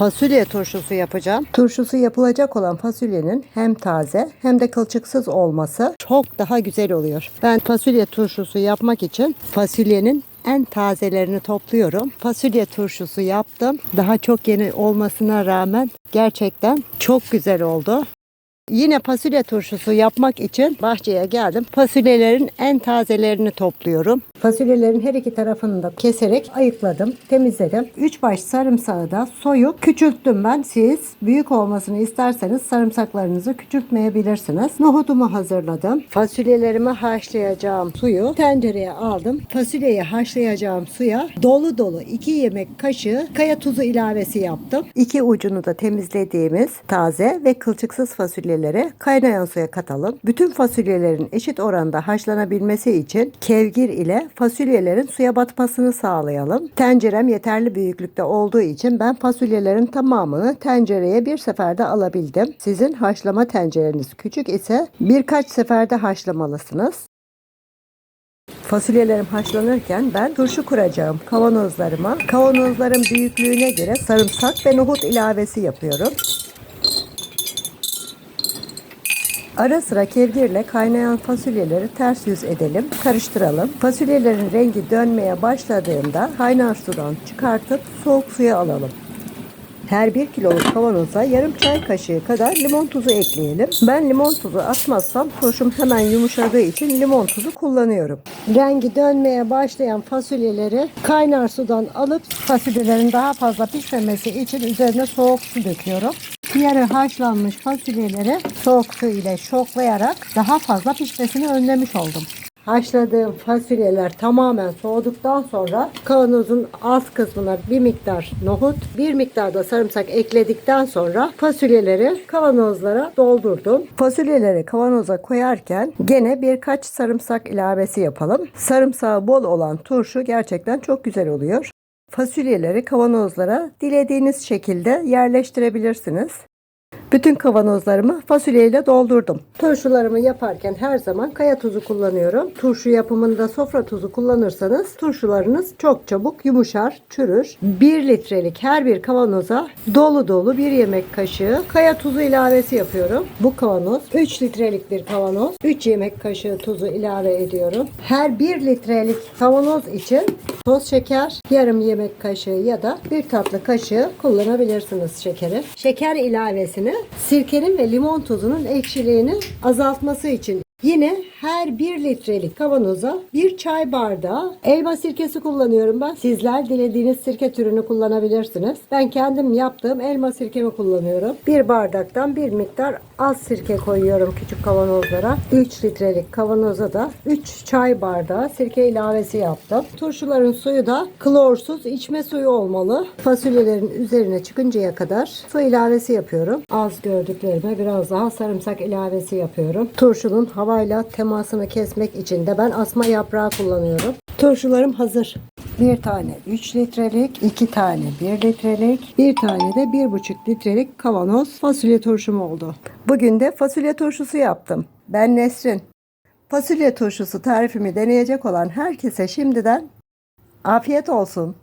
fasulye turşusu yapacağım. Turşusu yapılacak olan fasulyenin hem taze hem de kılçıksız olması çok daha güzel oluyor. Ben fasulye turşusu yapmak için fasulyenin en tazelerini topluyorum. Fasulye turşusu yaptım. Daha çok yeni olmasına rağmen gerçekten çok güzel oldu. Yine fasulye turşusu yapmak için bahçeye geldim. Fasulyelerin en tazelerini topluyorum. Fasulyelerin her iki tarafını da keserek ayıkladım, temizledim. 3 baş sarımsağı da soyup küçülttüm ben. Siz büyük olmasını isterseniz sarımsaklarınızı küçültmeyebilirsiniz. Nohudumu hazırladım. Fasulyelerimi haşlayacağım suyu tencereye aldım. Fasulyeyi haşlayacağım suya dolu dolu 2 yemek kaşığı kaya tuzu ilavesi yaptım. İki ucunu da temizlediğimiz taze ve kılçıksız fasulyeleri kaynayan suya katalım. Bütün fasulyelerin eşit oranda haşlanabilmesi için kevgir ile fasulyelerin suya batmasını sağlayalım. Tencerem yeterli büyüklükte olduğu için ben fasulyelerin tamamını tencereye bir seferde alabildim. Sizin haşlama tencereniz küçük ise birkaç seferde haşlamalısınız. Fasulyelerim haşlanırken ben turşu kuracağım kavanozlarıma. Kavanozların büyüklüğüne göre sarımsak ve nohut ilavesi yapıyorum. Ara sıra kevgirle kaynayan fasulyeleri ters yüz edelim, karıştıralım. Fasulyelerin rengi dönmeye başladığında kaynar sudan çıkartıp soğuk suya alalım. Her 1 kiloluk kavanoza yarım çay kaşığı kadar limon tuzu ekleyelim. Ben limon tuzu atmazsam turşum hemen yumuşadığı için limon tuzu kullanıyorum. Rengi dönmeye başlayan fasulyeleri kaynar sudan alıp fasulyelerin daha fazla pişmemesi için üzerine soğuk su döküyorum. Yarı haşlanmış fasulyeleri soğuk su ile şoklayarak daha fazla pişmesini önlemiş oldum. Haşladığım fasulyeler tamamen soğuduktan sonra kavanozun alt kısmına bir miktar nohut, bir miktar da sarımsak ekledikten sonra fasulyeleri kavanozlara doldurdum. Fasulyeleri kavanoza koyarken gene birkaç sarımsak ilavesi yapalım. Sarımsağı bol olan turşu gerçekten çok güzel oluyor. Fasulyeleri kavanozlara dilediğiniz şekilde yerleştirebilirsiniz. Bütün kavanozlarımı fasulyeyle doldurdum. Turşularımı yaparken her zaman kaya tuzu kullanıyorum. Turşu yapımında sofra tuzu kullanırsanız turşularınız çok çabuk yumuşar, çürür. 1 litrelik her bir kavanoza dolu dolu bir yemek kaşığı kaya tuzu ilavesi yapıyorum. Bu kavanoz 3 litrelik bir kavanoz. 3 yemek kaşığı tuzu ilave ediyorum. Her 1 litrelik kavanoz için toz şeker, yarım yemek kaşığı ya da bir tatlı kaşığı kullanabilirsiniz şekeri. Şeker ilavesini sirkenin ve limon tuzunun ekşiliğini azaltması için Yine her 1 litrelik kavanoza bir çay bardağı elma sirkesi kullanıyorum ben. Sizler dilediğiniz sirke türünü kullanabilirsiniz. Ben kendim yaptığım elma sirkemi kullanıyorum. Bir bardaktan bir miktar az sirke koyuyorum küçük kavanozlara. 3 litrelik kavanoza da 3 çay bardağı sirke ilavesi yaptım. Turşuların suyu da klorsuz içme suyu olmalı. Fasulyelerin üzerine çıkıncaya kadar su ilavesi yapıyorum. Az gördüklerime biraz daha sarımsak ilavesi yapıyorum. Turşunun havayla temasını kesmek için de ben asma yaprağı kullanıyorum. Turşularım hazır. Bir tane 3 litrelik, iki tane 1 litrelik, bir tane de 1,5 litrelik kavanoz fasulye turşum oldu. Bugün de fasulye turşusu yaptım. Ben Nesrin. Fasulye turşusu tarifimi deneyecek olan herkese şimdiden afiyet olsun.